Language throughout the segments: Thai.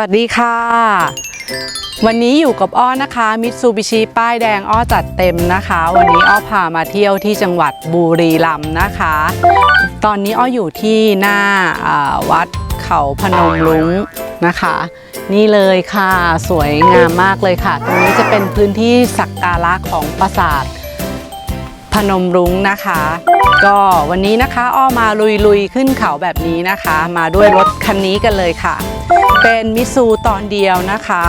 วัสดีค่ะ วันนี้อยู่กับอ้อนะคะมิตซูบิชิป้ายแดงอ้อจัดเต็มนะคะ วันนี้อ้อพามาเที่ยวที่จังหวัดบุรีรัมย์นะคะ ตอนนี้อ้ออยู่ที่หน้าวัดเขาพนมรุ้งนะคะ นี่เลยค่ะสวยงามมากเลยค่ะ ตรงนี้จะเป็นพื้นที่สักการะของปราสาท นมรุ้งนะคะ ก็วันนี้นะคะอ้อมาลุยๆขึ้นเขาแบบนี้นะคะ มาด้วยรถคันนี้กันเลยค่ะ เป็นมิซูตอนเดียวนะคะ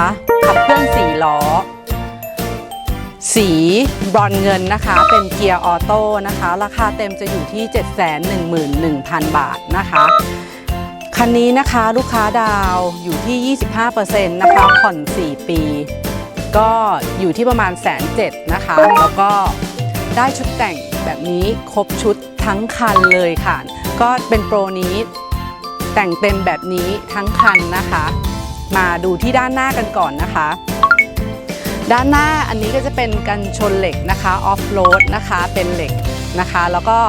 ขับเคลื่อนสี่ล้อ สีบรอนเงินนะคะ เป็นเกียร์ออโต้นะคะ ราคาเต็มจะอยู่ที่ 711,000 บาทนะคะ คันนี้นะคะลูกค้าดาวอยู่ที่ 25%นะคะผ่อน 4 ปี ก็อยู่ที่ประมาณแสนเจ็ดนะคะ แล้วก็ ได้ชุดแต่งแบบนี้ครบชุดทั้งคันเลยค่ะ ก็เป็นโปรนี้แต่งเต็มแบบนี้ทั้งคันนะคะ มาดูที่ด้านหน้ากันก่อนนะคะ ด้านหน้าอันนี้ก็จะเป็นกันชนเหล็กนะคะออฟโรดนะคะเป็นเหล็กนะคะ แล้วก็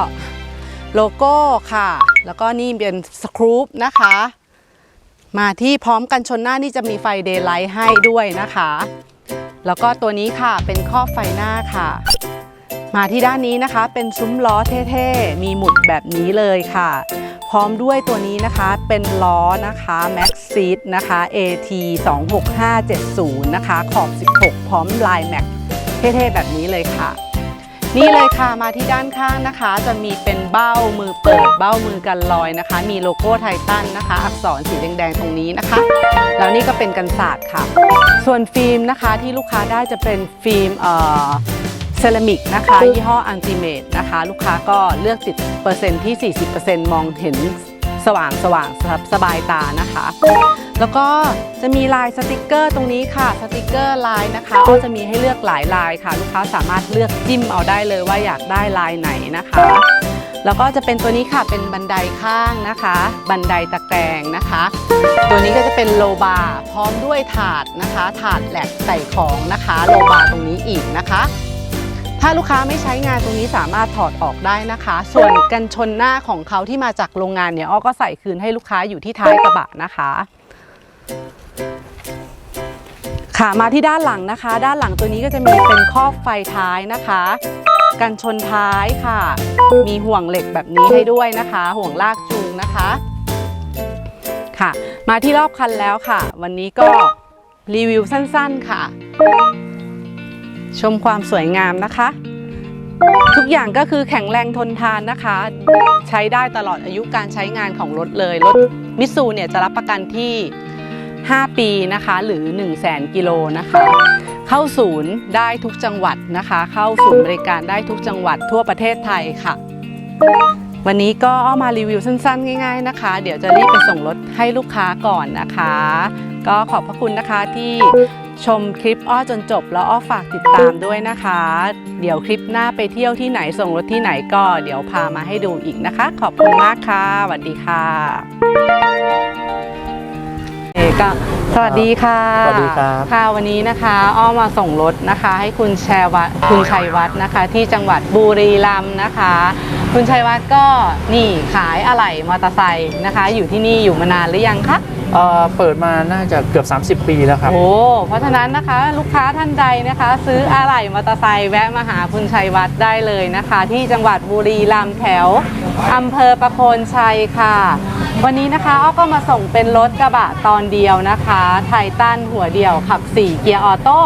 โลโก้ค่ะ แล้วก็นี่เป็นสครูปนะคะ มาที่พร้อมกันชนหน้านี่จะมีไฟเดย์ไลท์ให้ด้วยนะคะ แล้วก็ตัวนี้ค่ะเป็นครอบไฟหน้าค่ะ มาที่ด้านนี้นะคะ เป็นซุ้มล้อเท่ๆ มีหมุดแบบนี้เลยค่ะ พร้อมด้วยตัวนี้นะคะเป็นล้อนะคะ Max Seat นะคะ AT 26570 นะคะ ขอบ 16 พร้อมลาย Max เท่ๆ แบบนี้เลยค่ะ นี่เลยค่ะมาที่ด้านข้างนะคะ จะมีเป็นเบ้ามือเปิดเบ้ามือกันลอยนะคะ มีโลโก้ไททันนะคะ อักษรสีแดงๆ ตรงนี้นะคะ แล้วนี่ก็เป็นกันศาสตร์ค่ะ ส่วนฟิล์มนะคะที่ลูกค้าได้จะเป็นฟิล์มเอ่อ เซรามิกนะคะยี่ห้ออันติเมตนะคะ ลูกค้าก็เลือกติดเปอร์เซ็นต์ที่ 40%มองเห็นสว่างสว่างสบายตานะคะ แล้วก็จะมีลายสติกเกอร์ตรงนี้ค่ะสติกเกอร์ลายนะคะ ก็จะมีให้เลือกหลายลายค่ะ ลูกค้าสามารถเลือกจิ้มเอาได้เลยว่าอยากได้ลายไหนนะคะ แล้วก็จะเป็นตัวนี้ค่ะเป็นบันไดข้างนะคะ บันไดตะแกรงนะคะ ตัวนี้ก็จะเป็นโลบาร์พร้อมด้วยถาดนะคะ ถาดแหลกใส่ของนะคะ โลบาร์ตรงนี้อีกนะคะ ถ้าลูกค้าไม่ใช้งานตรงนี้สามารถถอดออกได้นะคะ ส่วนกันชนหน้าของเขาที่มาจากโรงงานเนี่ยอ้อก็ใส่คืนให้ลูกค้าอยู่ที่ท้ายกระบะนะคะค่ะมาที่ด้านหลังนะคะ ด้านหลังตัวนี้ก็จะมีเป็นครอบไฟท้ายนะคะ กันชนท้ายค่ะ มีห่วงเหล็กแบบนี้ให้ด้วยนะคะ ห่วงลากจูงนะคะค่ะ มาที่รอบคันแล้วค่ะ วันนี้ก็รีวิวสั้นๆค่ะ ชมความสวยงามนะคะ ทุกอย่างก็คือแข็งแรงทนทานนะคะ ใช้ได้ตลอดอายุการใช้งานของรถเลย รถมิตซูเนี่ยจะรับประกันที่ 5 ปีนะคะ หรือ 1 0 0 0 0แสนกิโลนะคะ เข้าศูนย์ได้ทุกจังหวัดนะคะ เข้าศูนย์บริการได้ทุกจังหวัดทั่วประเทศไทยค่ะ วันนี้ก็เอามารีวิวสั้น ๆ ง่าย ๆนะคะ เดี๋ยวจะรีบไปส่งรถให้ลูกค้าก่อนนะคะ ก็ขอบพระคุณนะคะที่ ชมคลิปอ้อจนจบแล้วอ้อฝากติดตามด้วยนะคะ เดี๋ยวคลิปหน้าไปเที่ยวที่ไหนส่งรถที่ไหนก็เดี๋ยวพามาให้ดูอีกนะคะ ขอบคุณมากค่ะสวัสดีค่ะ กก็สวัสดีค่ะสวัสดีครับค่ะวันนี้นะคะอ้อมาส่งรถนะคะ ให้คุณแชร์วัดคุณชัยวัฒน์นะคะ ที่จังหวัดบุรีรัมย์นะคะ คุณชัยวัฒน์ก็นี่ขายอะไหล่มอเตอร์ไซค์นะคะ อยู่ที่นี่อยู่มานานหรือยังคะเอ่อเปิดมาน่าจะเกือบ 30 ปีแล้วครับ โอ้เพราะฉะนั้นนะคะลูกค้าท่านใดนะคะ ซื้ออะไหล่มอเตอร์ไซค์แวะมาหาคุณชัยวัฒน์ได้เลยนะคะ ที่จังหวัดบุรีรัมย์แถว อำเภอประโคนชัยค่ะ วันนี้นะคะอ้อก็มาส่งเป็นรถกระบะตอนเดียวนะคะ ไททันหัวเดียวขับ 4 เกียร์ออโต้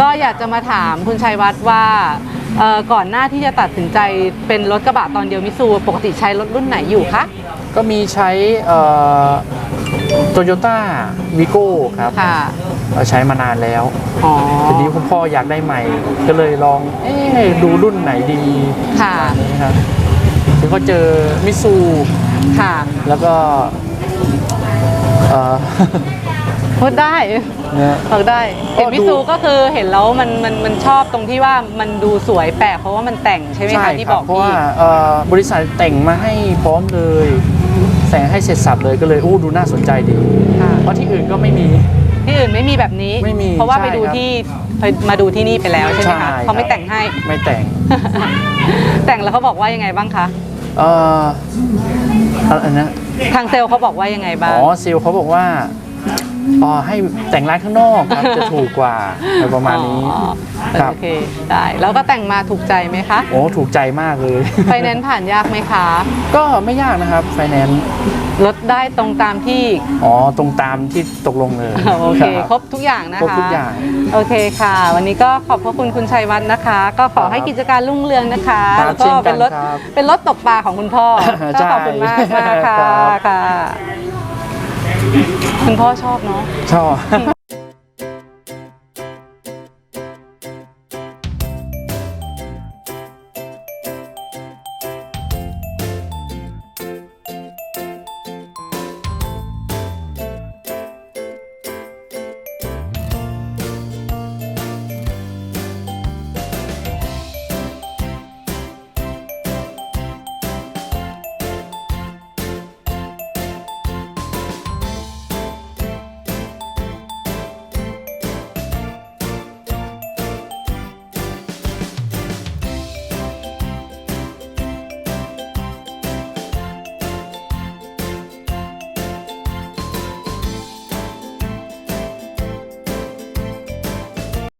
ก็อยากจะมาถามคุณชัยวัฒน์ว่าเอ่อก่อนหน้าที่จะตัดสินใจเป็นรถกระบะตอนเดียวมิซูปกติใช้รถรุ่นไหนอยู่คะ ก็มีใช้โตโยต้าวีโก้ครับค่ะเอ่อใช้มานานแล้วอ๋อทีนี้คุณพ่ออยากได้ใหม่ ก็เลยลองเอ๊ะดูรุ่นไหนดีค่ะ ก็เจอมิซูค่ะแล้วก็เอ่อ พูดได้เนี่ยบอกได้ก็เห็นดูวิซูก็คือเห็นแล้วมันมันมันชอบตรงที่ว่ามันดูสวยแปลกเพราะว่ามันแต่งใช่ไหมใช่คะที่คบรัอบกเพราะพี่ ว่าเอ่อบริษัทแต่งมาให้พร้อมเลยแต่งให้เสร็จสับเลยก็เลยอู้ดูน่าสนใจดี ค่ะ เพราะที่อื่นก็ไม่มี ที่อื่นไม่มีแบบนี้ ไม่มีเพราะว่าไปใช่ดูครับที่ไปมาดูที่นี่ไปแล้วใช่ไหมใช่คะครับเขาไม่แต่งให้ ไม่แต่ง แต่งแล้วเขาบอกว่ายังไงบ้างคะ เอ่ออะไรนะ ทางเซลล์เขาบอกว่ายังไงบ้าง อ๋อซิลเขาบอกว่า อ๋อให้แต่งร้านข้างนอกครับจะถูกกว่าอะไรประมาณนี้ อ๋อครับ โอเคได้แล้วก็แต่งมาถูกใจไหมคะโอ้ถูกใจมากเลย ไฟแนนซ์ผ่านยากไหมคะก็ไม่ยากนะครับไฟแนนซ์ลดได้ตรงตามที่ อ๋อตรงตามที่ตกลงเลยโอเครับครบทุกอย่างนะคะ ครบทุกอย่าง โอเคค่ะ วันนี้ก็ขอบพระคุณคุณชัยวัฒน์นะคะ ก็ขอให้ครับกิจการรุ่งเรืองนะคะครับแล้วก็เป็นรถเช่นกันครับเป็นรถตกปลาของคุณพ่อใช่ก็ขอบคุณมากมากค่ะครับ ค่ะ คุณพ่อชอบเนาะ ชอบ